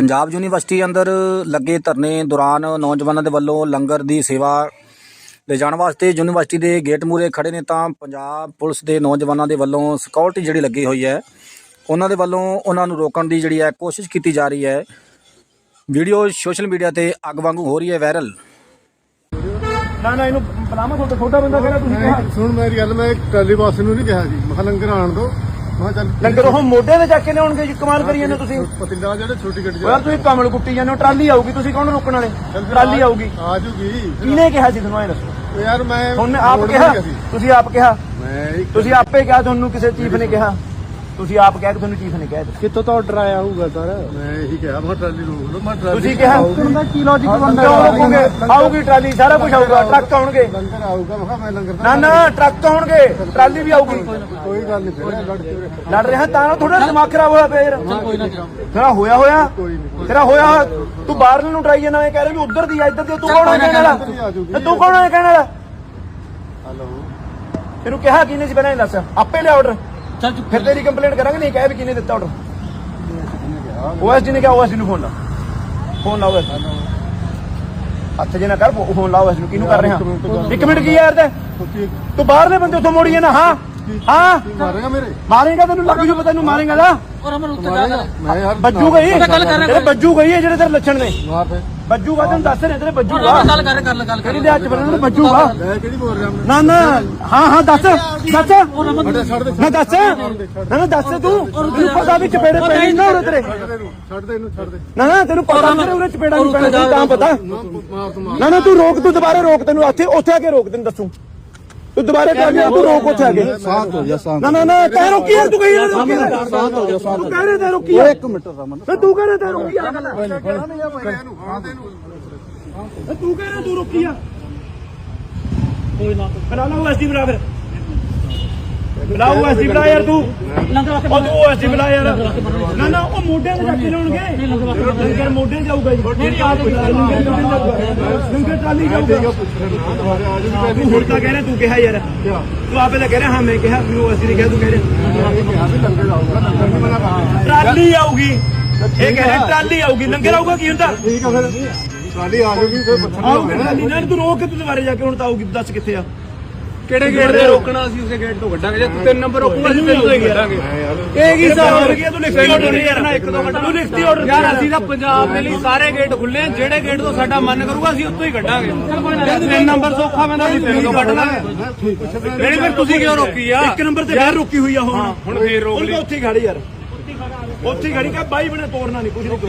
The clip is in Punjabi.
ਪੰਜਾਬ ਯੂਨੀਵਰਸਿਟੀ ਅੰਦਰ ਲੱਗੇ ਧਰਨੇ ਦੌਰਾਨ ਨੌਜਵਾਨਾਂ ਦੇ ਵੱਲੋਂ ਲੰਗਰ ਦੀ ਸੇਵਾ ਲੈ ਜਾਣ ਵਾਸਤੇ ਯੂਨੀਵਰਸਿਟੀ ਦੇ ਗੇਟ ਮੂਹਰੇ ਖੜੇ ਨੇ ਤਾਂ ਪੰਜਾਬ ਪੁਲਿਸ ਦੇ ਨੌਜਵਾਨਾਂ ਦੇ ਵੱਲੋਂ ਸਿਕਿਉਰਿਟੀ ਜਿਹੜੀ ਲੱਗੀ ਹੋਈ ਹੈ ਉਹਨਾਂ ਦੇ ਵੱਲੋਂ ਉਹਨਾਂ ਨੂੰ ਰੋਕਣ ਦੀ ਜਿਹੜੀ ਹੈ ਕੋਸ਼ਿਸ਼ ਕੀਤੀ ਜਾ ਰਹੀ ਹੈ। ਵੀਡੀਓ ਸੋਸ਼ਲ ਮੀਡੀਆ ਤੇ ਅੱਗ ਵਾਂਗੂ ਹੋ ਰਹੀ ਹੈ ਵਾਇਰਲ। ਨਾ ਨਾ ਇਹਨੂੰ ਬਲਾਮਾ ਛੋਟਾ ਬੰਦਾ ਕਿਹੜਾ ਤੁਸੀਂ ਸੁਣ ਮੇਰੀ ਗੱਲ ਮੈਂ ਟਰਾਲੀ ਬਾਸ ਨੂੰ ਨਹੀਂ ਕਿਹਾ ਜੀ। ਮੈਂ ਕਿਹਾ ਲੰਗਰ ਆਣ ਦੋ ਮੈਂ ਚੱਲ ਲੰਗਰ ਉਹ ਮੋਢੇ ਤੇ ਚੱਕ ਕੇ ਲਿਆਉਣਗੇ ਜੀ ਕਮਾਲ ਕਰੀ ਜਾਂਦੇ ਤੁਸੀਂ। ਪਤਿੰਦਾ ਜਿਹੜੇ ਛੋਟੀ ਗੱਡੀ ਯਾਰ ਤੁਸੀਂ ਕਮਲ ਕੁੱਟੀ ਜਾਂਦੇ ਹੋ ਟਰਾਲੀ ਆਊਗੀ ਤੁਸੀਂ ਕੌਣ ਰੋਕਣ ਵਾਲੇ? ਟਰਾਲੀ ਆਊਗੀ। ਆ ਜੂਗੀ। ਕਿਹਨੇ ਕਿਹਾ ਸੀ ਤੁਹਾਨੂੰ ਇਹ ਦੱਸੋ? ਯਾਰ ਮੈਂ ਤੁਹਾਨੂੰ ਆਪ ਕਿਹਾ। ਤੁਸੀਂ ਆਪ ਕਿਹਾ? ਮੈਂ ਤੁਸੀਂ ਆਪੇ ਕਿਹਾ ਤੁਹਾਨੂੰ ਕਿਸੇ ਚੀਫ ਨੇ ਕਿਹਾ। ਤੁਸੀਂ ਆਪ ਕਿਹਾ ਕਿ ਤੁਹਾਨੂੰ ਚੀਫ ਨੇ ਕਿਹਾ ਕਿੱਥੋਂ ਤੋਂ ਆਰਡਰ ਆਇਆ ਹੋਊਗਾ ਸਰ? ਮੈਂ ਇਹੀ ਕਿਹਾ ਮੈਂ ਟਰਾਲੀ ਰੋਕ ਲਓ ਮੈਂ ਟਰਾਲੀ ਤੁਸੀਂ ਕਿਹਾ ਦਾ ਕੀ ਲੌਜੀਕ ਬਣਦਾ ਕਿਉਂ ਰੋਕੋਗੇ? ਆਊਗੀ ਟਰਾਲੀ ਸਾਰਾ ਕੁਝ ਆਊਗਾ ਟਰੱਕ ਆਉਣਗੇ। ਲੰਗਰ ਆਊਗਾ ਮੈਂ ਕਿਹਾ ਮੈਂ ਲੰਗਰ ਨਾ ਨਾ ਟਰੱਕ ਆਉਣਗੇ ਟਰਾਲੀ ਵੀ ਆਊਗੀ। ਕੋਈ ਗੱਲ ਨਹੀਂ ਫਿਰ ਲੜ ਕੇ ਰੱਖੋ। ਲੜ ਰਿਹਾ ਤਾਂ ਥੋੜਾ ਦਿਮਾਗ ਖਰਾਬ ਹੋਇਆ ਕੋਈ ਨਾ ਤੇਰਾ ਹੋਇਆ ਹੋਇਆ? ਤੇਰਾ ਹੋਇਆ ਤੂੰ ਬਾਹਰ ਨੂੰ ਟਰਾਈ ਜਾਣਾ ਇਹ ਕਹਿ ਰਿਹਾ ਵੀ ਉਧਰ ਦੀ ਆ ਇੱਧਰ ਦੀ ਤੂੰ ਕੌਣ ਹੈ ਕਹਿਣ ਵਾਲਾ? ਤੇ ਕੌਣ ਹੈ ਕਹਿਣ ਵਾਲਾ? ਹਲੋ। ਤੈਨੂੰ ਕਿਹਾ ਕਿਹਨੇ ਸੀ ਪਹਿਲਾਂ ਇਹ ਦੱਸ। ਆਪੇ ਲਿਆ ਆਰਡਰ ਚੱਲ ਫਿਰ ਤੇਰੀ ਕੰਪਲੇਂਟ ਕਰਾਂਗੇ ਨਹੀਂ ਕਹਿ ਵੀ ਕਿਹਨੇ ਦਿੱਤਾ ਆਰਡਰ ਓਐਸਡੀ ਨੇ ਕਿਹਾ ਓਐਸਡੀ ਨੂੰ ਫੋਨ ਲਾ। ਫੋਨ ਲਾ ਓਐਸਡੀ ਹੱਥ ਜੇ ਨਾ ਕਰ ਫੋਨ ਲਾ ਓਐਸਡੀ ਨੂੰ। ਕਿਹਨੂੰ ਕਰ ਰਿਹਾ? ਇੱਕ ਮਿੰਟ ਕੀ ਯਾਰ ਤੇ? ਤੂੰ ਬਾਹਰਲੇ ਬੰਦੇ ਉੱਥੋਂ ਮੋੜੀ ਨਾ ਹਾਂ? ਹਾਂ? ਮਾਰੇਗਾ ਮੇਰੇ? ਮਾਰੇਗਾ ਤੈਨੂੰ ਲੱਗ ਜੂ ਪਤਾ ਤੈਨੂੰ ਮਾਰੇਗਾ ਨਾ। ਔਰ ਅਮਰ ਉੱਤੇ ਯਾਰ ਬੱਜੂ ਗਈ? ਮੈਂ ਗੱਲ ਕਰ ਰਿਹਾ ਤੇਰੇ ਬੱਜੂ ਗਈ ਹੈ ਜਿਹੜੇ ਤੇਰੇ ਲੱਛਣ ਨੇ। ਮਾਰ ਫੇ ਬੱਜੂਗਾ ਤੈਨੂੰ ਦੱਸ ਰਹੇ ਤੇਰੇ ਬੱਜੂਗਾ ਗੱਲ ਕਰ ਕਰ ਗੱਲ ਕਰ। ਕਿਹੜੀ ਦੇ ਹੱਥ ਬੰਨਣ ਨੂੰ ਬੱਜੂਗਾ ਮੈਂ ਕਿਹੜੀ ਬੋਲ ਰਿਹਾ ਮੈਂ? ਨਾ ਨਾ ਹਾਂ ਹਾਂ ਦੱਸ ਦੱਸ। ਨਾ ਦੱਸ। ਨਾ ਨਾ ਦੱਸ ਤੂੰ। ਤੈਨੂੰ ਪਤਾ ਵੀ ਚਪੇੜੇ ਪੈਣੇ ਨਾ ਉਰੇ ਤੇਰੇ। ਛੱਡ ਦੇ ਇਹਨੂੰ ਛੱਡ ਦੇ ਇਹਨੂੰ ਛੱਡ ਦੇ। ਨਾ ਨਾ ਤੈਨੂੰ ਪਤਾ ਚਪੇੜਾ ਨਹੀਂ ਪੈਣਾ ਤੈਨੂੰ ਤਾਂ ਪਤਾ। ਤੂੰ। ਮਾਰ ਨਾ ਨਾ ਤੂੰ ਰੋਕ ਤੂੰ ਦੁਬਾਰਾ ਰੋਕ ਤੈਨੂੰ ਉੱਥੇ ਉੱਥੇ ਆ ਕੇ ਰੋਕ ਤੈਨੂੰ ਦੱਸੂ। ਤੂੰ ਦੁਬਾਰਾ ਕਰ ਲਿਆ ਤੂੰ ਰੋਕ ਉੱਥੇ ਆ ਕੇ। ਸਾਥ ਹੋ ਜਾ ਸਾਥ ਨਾ ਨਾ ਨਾ ਤੈ ਰੋਕੀ ਯਾਰ ਤੂੰ ਕਹੀ ਰੋਕੀ। ਸਾਥ ਹੋ ਜਾ ਸਾਥ ਤੂੰ ਕਹਿ ਰਿਹਾ ਤੈ ਰੋਕੀ ਇੱਕ ਮਿੰਟ ਰਮਨ ਤੇ ਤੂੰ ਕਹਿ ਰਿਹਾ ਤੈ ਰੋਕੀ ਯਾਰ ਗੱਲ ਇਹਨੂੰ ਹਾਂ ਦੇ ਇਹਨੂੰ ਤੇ ਤੂੰ ਕਹਿ ਰਿਹਾ ਤੂੰ ਰੋਕੀ ਆ ਕੋਈ ਨਾ ਬਣਾ ਲਾ ਐਸਡੀ ਬਣਾ ਯਾਰ ਤੂੰ ਲੰਗਰ ਵਾਸਤੇ ਉਹ ਤੂੰ ਐਸਡੀ ਬਣਾ ਯਾਰ ਨਾ ਨਾ ਉਹ ਮੋਢਿਆਂ ਤੇ ਚੱਕ ਕੇ ਲਾਉਣਗੇ। ਲੰਗਰ ਮੋਢੇ ਤੇ ਜਾਊਗਾ ਜੀ। ਨਹੀਂ ਆ ਲੰਗਰ ਟਰਾਲੀ ਜਾਊਗਾ। ਤੂੰ ਹੁਣ ਤਾਂ ਕਹਿ ਰਿਹਾ ਤੂੰ ਕਿਹਾ ਯਾਰ। ਤੂੰ ਆਪੇ ਤਾਂ ਕਹਿ ਰਿਹਾ ਹਾਂ ਮੈਂ ਕਿਹਾ ਮੈਨੂੰ ਅਸੀਂ ਨੇ ਕਿਹਾ ਤੂੰ ਕਹਿ ਰਿਹਾ। ਨਹੀਂ ਟਰਾਲੀ ਆਊਗੀ। ਇਹ ਕਹਿ ਰਿਹਾ ਟਰਾਲੀ ਆਊਗੀ। ਲੰਗਰ ਆਊਗਾ ਕੀ ਹੁੰਦਾ? ਠੀਕ ਆ ਫਿਰ। ਟਰਾਲੀ ਆ ਜਾਊਗੀ ਫਿਰ ਪੁੱਛਣਾ ਆਊਗੀ ਟਰਾਲੀ। ਨਾਲ ਤੂੰ ਰੋਕ ਕੇ ਤੂੰ ਦੁਬਾਰੇ ਜਾ ਕੇ ਹੁਣ ਤਾਂ ਆਊਗੀ ਦੱਸ ਕਿੱਥੇ ਆ? ਕਿਹੜੇ ਗੇਟ ਤੇ? ਰੋਕਣਾ ਅਸੀਂ ਉਸੇ ਗੇਟ ਤੋਂ ਕੱਢਾਂਗੇ ਜੇ ਤੂੰ ਤਿੰਨ ਨੰਬਰ ਰੋਕੂਗਾ ਅਸੀਂ ਤਿੰਨ ਤੋਂ ਹੀ ਕੱਢਾਂਗੇ। ਇਹ ਕੀ ਹਿਸਾਬ ਹੋ ਗਿਆ ਤੂੰ ਲਿਖਤੀ ਆਰਡਰ ਨਹੀਂ ਕਰਨਾ ਇੱਕ ਦੋ ਘੰਟੇ। ਤੂੰ ਲਿਖਤੀ ਆਰਡਰ ਯਾਰ ਅਸੀਂ ਤਾਂ ਪੰਜਾਬ ਦੇ ਲਈ ਸਾਰੇ ਗੇਟ ਖੁੱਲੇ ਆ ਜਿਹੜੇ ਗੇਟ ਤੋਂ ਸਾਡਾ ਮਨ ਕਰੂਗਾ ਅਸੀਂ ਉੱਥੋਂ ਹੀ ਕੱਢਾਂਗੇ। ਜੇ ਤਿੰਨ ਨੰਬਰ ਸੌਖਾ ਪੈਂਦਾ ਅਸੀਂ ਤਿੰਨ ਤੋਂ ਕੱਢ ਲਾਂਗੇ। ਫਿਰ ਤੁਸੀਂ ਕਿਉਂ ਰੋਕੀ ਆ? ਇੱਕ ਨੰਬਰ ਤੇ ਫੇਰ ਰੁਕੀ ਹੋਈ ਆ ਹੁਣ। ਹੁਣ ਫੇਰ ਰੋਕ ਲਈ ਤਾਂ ਉੱਥੇ ਹੀ ਖੜੀ ਯਾਰ। ਉੱਥੇ ਖੜੀ ਕਾ ਬਾਈ ਬਣੇ ਤੋੜਨਾ ਨਹੀਂ ਕੁਝ ਨਹੀਂ